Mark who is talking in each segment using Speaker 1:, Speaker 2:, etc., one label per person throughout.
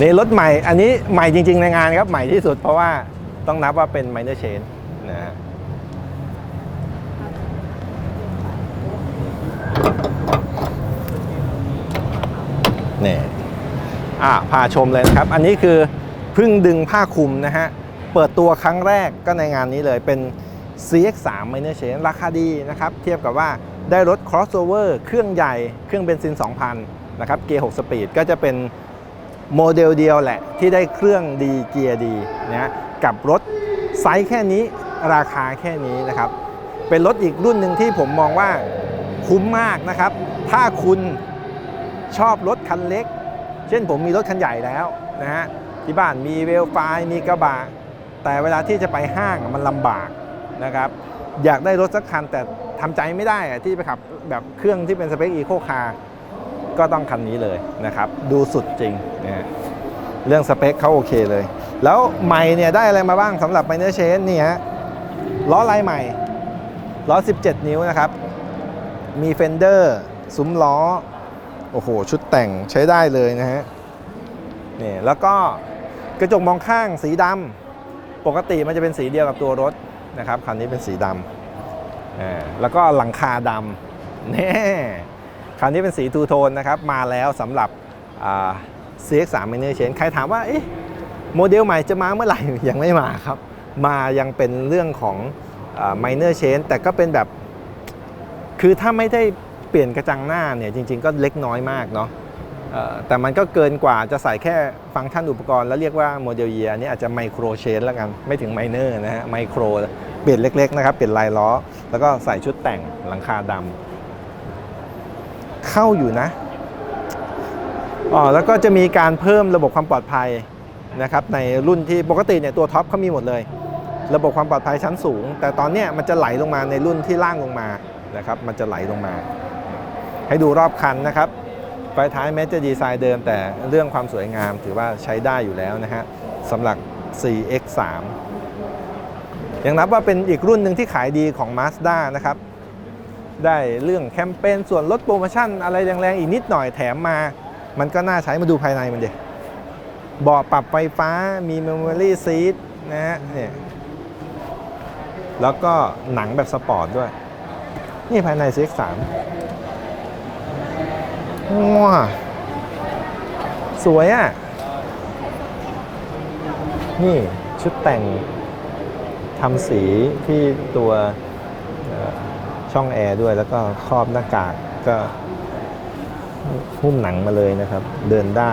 Speaker 1: นี่รถใหม่ อันนี้ใหม่จริง ๆ ในงานครับ ใหม่ที่สุดเพราะว่าต้องนับว่าเป็น minor change นะฮะนี่อะพาชมเลยนะครับ อันนี้คือเพิ่งดึงผ้าคลุมนะฮะ เปิดตัวครั้งแรกก็ในงานนี้เลยเป็น CX3 minor change ราคาดีนะครับ เทียบกับว่าได้รถ crossover เครื่องใหญ่ เครื่องเบนซิน 2,000 นะครับ เกียร์ 6 สปีด ก็จะเป็น โมเดลเดียวแหละที่ได้เครื่องดีเกียร์ดีนะกับรถไซส์แค่นี้ราคาแค่นี้นะครับ เป็นรถอีกรุ่นหนึ่งที่ผมมองว่าคุ้มมากนะครับ ถ้าคุณชอบรถคันเล็ก เช่นผมมีรถคันใหญ่แล้วนะฮะที่บ้านมีเวลไฟมีกระบะแต่เวลาที่จะไปห้างมันลำบากนะครับ อยากได้รถสักคันแต่ทำใจไม่ได้ที่ไปขับแบบเครื่องที่เป็นสเปคอีโคคาร์ ก็ต้องคันนี้เลยนะครับ ดูสุดจริงนะฮะเรื่องสเปคเขาโอเคเลย แล้วใหม่เนี่ยได้อะไรมาบ้างสำหรับ Minor Change นี่ฮะล้อลายใหม่ล้อ 17 นิ้วนะครับ มีเฟนเดอร์ซุ้มล้อ โอ้โห ชุดแต่งใช้ได้เลยนะฮะนี่แล้วก็กระจกมองข้างสีดำปกติมันจะเป็นสีเดียวกับตัวรถนะครับคันนี้เป็นสีดำอ่าแล้วก็หลังคาดำแน่ คันนี้เป็นสีทูโทนนะครับมาแล้วสำหรับ CX3 Minor Change ใครถามว่าเอ๊ะโมเดลใหม่จะมาเมื่อไหร่ ยังไม่มาครับ มายังเป็นเรื่องของอ Minor Change แต่ก็เป็นแบบ คือถ้าไม่ได้เปลี่ยนกระจังหน้าเนี่ยจริง ๆ ก็เล็กน้อยมากเนาะแต่มันก็เกินกว่าจะใส่แค่ฟังก์ชันอุปกรณ์แล้วเรียกว่าโมเดลเยียนี่อาจจะไมโครเชนแล้วกัน ไม่ถึงไมเนอร์นะฮะไมโครเปลี่ยนเล็ก ๆ นะครับ เปลี่ยนลายล้อ แล้วก็ใส่ชุดแต่งหลังคาดำ เข้าอยู่นะอ๋อแล้วก็จะมีการเพิ่มระบบความปลอดภัยนะครับในรุ่นที่ปกติเนี่ยตัวท็อปเขามีหมดเลย ระบบความปลอดภัยชั้นสูง แต่ตอนเนี้ยมันจะไหลลงมาในรุ่นที่ล่างลงมานะครับมันจะไหลลงมา ให้ดูรอบคันนะครับไฟท้ายแม้จะดีไซน์เดิม แต่เรื่องความสวยงามถือว่าใช้ได้อยู่แล้วนะฮะสำหรับ CX3 ยังนับว่าเป็นอีกรุ่นหนึ่งที่ขายดีของ Mazda นะครับ ได้เรื่องแคมเปญส่วนลดโปรโมชั่นอะไรแรงๆอีกนิดหน่อยแถมมา มันก็น่าใช้มาดูภายในมันเด็เบาะปรับไฟฟ้ามี Memory Seat นะฮะเนี่ยแล้วก็หนังแบบสปอร์ตด้วย นี่ภายใน CX3 ว้าสวยอะ นี่ชุดแต่งทำสีที่ตัว ช่องแอร์ด้วยแล้วก็ครอบหน้ากากก็หุ้มหนังมาเลยนะครับ เดินได้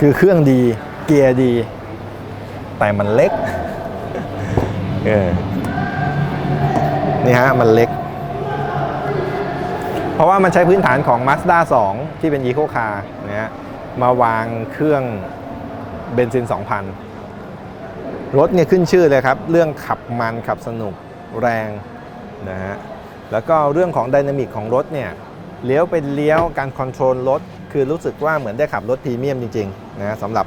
Speaker 1: คือเครื่องดีเกียร์ดี แต่มันเล็กเออนี่ฮะ มันเล็ก เพราะว่ามันใช้พื้นฐานของ Mazda 2 ที่เป็น Eco Car นะฮะมาวางเครื่องเบนซิน 2,000 รถเนี่ยขึ้นชื่อเลยครับ เรื่องขับมันขับสนุกแรงนะฮะแล้วก็เรื่องของไดนามิกของรถเนี่ยเลี้ยวเป็นเลี้ยวการคอนโทรลรถ คือรู้สึกว่าเหมือนได้ขับรถพรีเมียมจริงๆนะสำหรับ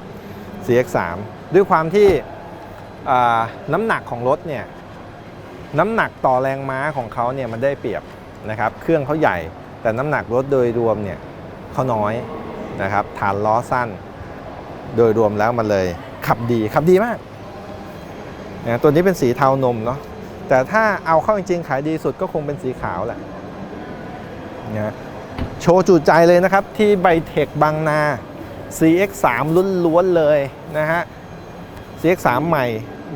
Speaker 1: CX3 ด้วยความที่น้ำหนักของรถเนี่ยน้ำหนักต่อแรงม้าของเขาเนี่ยมันได้เปรียบนะครับเครื่องเขาใหญ่ แต่น้ำหนักรถโดยรวมเนี่ยเขาน้อยนะครับฐานล้อสั้น โดยรวมแล้วมันเลยขับดีขับดีมาก นะตัวนี้เป็นสีเทานมเนาะแต่ถ้าเอาเข้าจริงๆ ขายดีสุดก็คงเป็นสีขาวแหละนะโชว์จุใจเลยนะครับ ที่ไบเทคบางนา CX3 ล้วนๆเลยนะฮะ CX3 ใหม่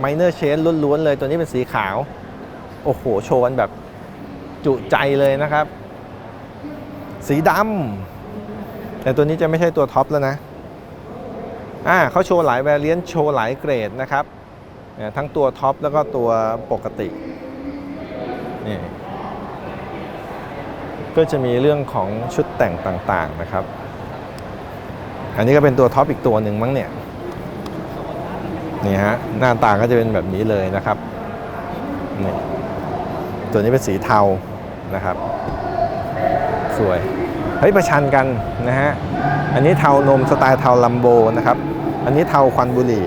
Speaker 1: Minor Change ล้วนๆเลย ตัวนี้เป็นสีขาว โอ้โห โชว์กันแบบจุใจเลยนะครับ สีดำแต่ตัวนี้จะไม่ใช่ตัวท็อปแล้วนะอ่าเขาโชว์หลายแวรเลียนโชว์หลายเกรดนะครับ ทั้งตัวท็อปแล้วก็ตัวปกตินี่ก็จะมีเรื่องของชุดแต่งต่างๆนะครับ อันนี้ก็เป็นตัวท็อปอีกตัวหนึ่งมั้งเนี่ยนี่ฮะหน้าตาก็จะเป็นแบบนี้เลยนะครับนี่ตัวนี้เป็นสีเทานะครับ สวยเฮ้ยประชันกันนะฮะอันนี้เทานมสไตล์เทาลัมโบนะครับ อันนี้เทาควันบุหรี่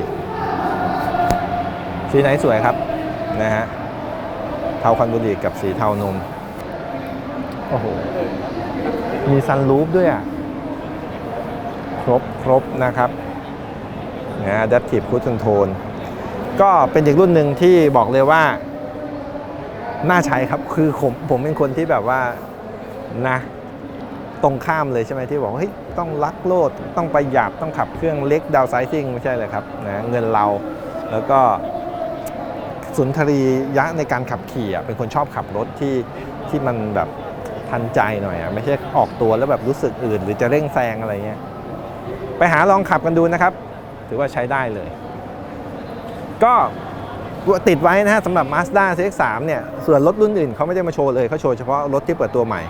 Speaker 1: สีไหนสวยครับนะฮะเทาควันบุรีกับสีเทานมโอ้โหมีซันรูฟด้วยอะ ครบครบนะครับนะ Adaptive Cruise Control ก็เป็นอีกรุ่นหนึ่งที่บอกเลยว่า น่าใช้ครับคือผมผมเป็นคนที่แบบว่านะตรงข้ามเลยใช่ไหมที่บอกว่าเฮ้ยต้องลักโลด ต้องประหยัดต้องขับเครื่องเล็กดาวไซซิ่งไม่ใช่เลยครับนะเงินเราแล้วก็ สุนทรียะในการขับขี่อะเป็นคนชอบขับรถที่ที่มันแบบทันใจหน่อยอะไม่ใช่ออกตัวแล้วแบบรู้สึกอื่น หรือจะเร่งแซงอะไรเงี้ยไปหาลองขับกันดูนะครับ ถือว่าใช้ได้เลย ก็ติดไว้นะฮะสำหรับ Mazda CX-3 เนี่ยส่วนรถรุ่นอื่นเขาไม่ได้มาโชว์เลยเขาโชว์เฉพาะรถที่เปิดตัวใหม่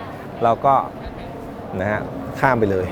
Speaker 1: เราก็นะฮะข้ามไปเลย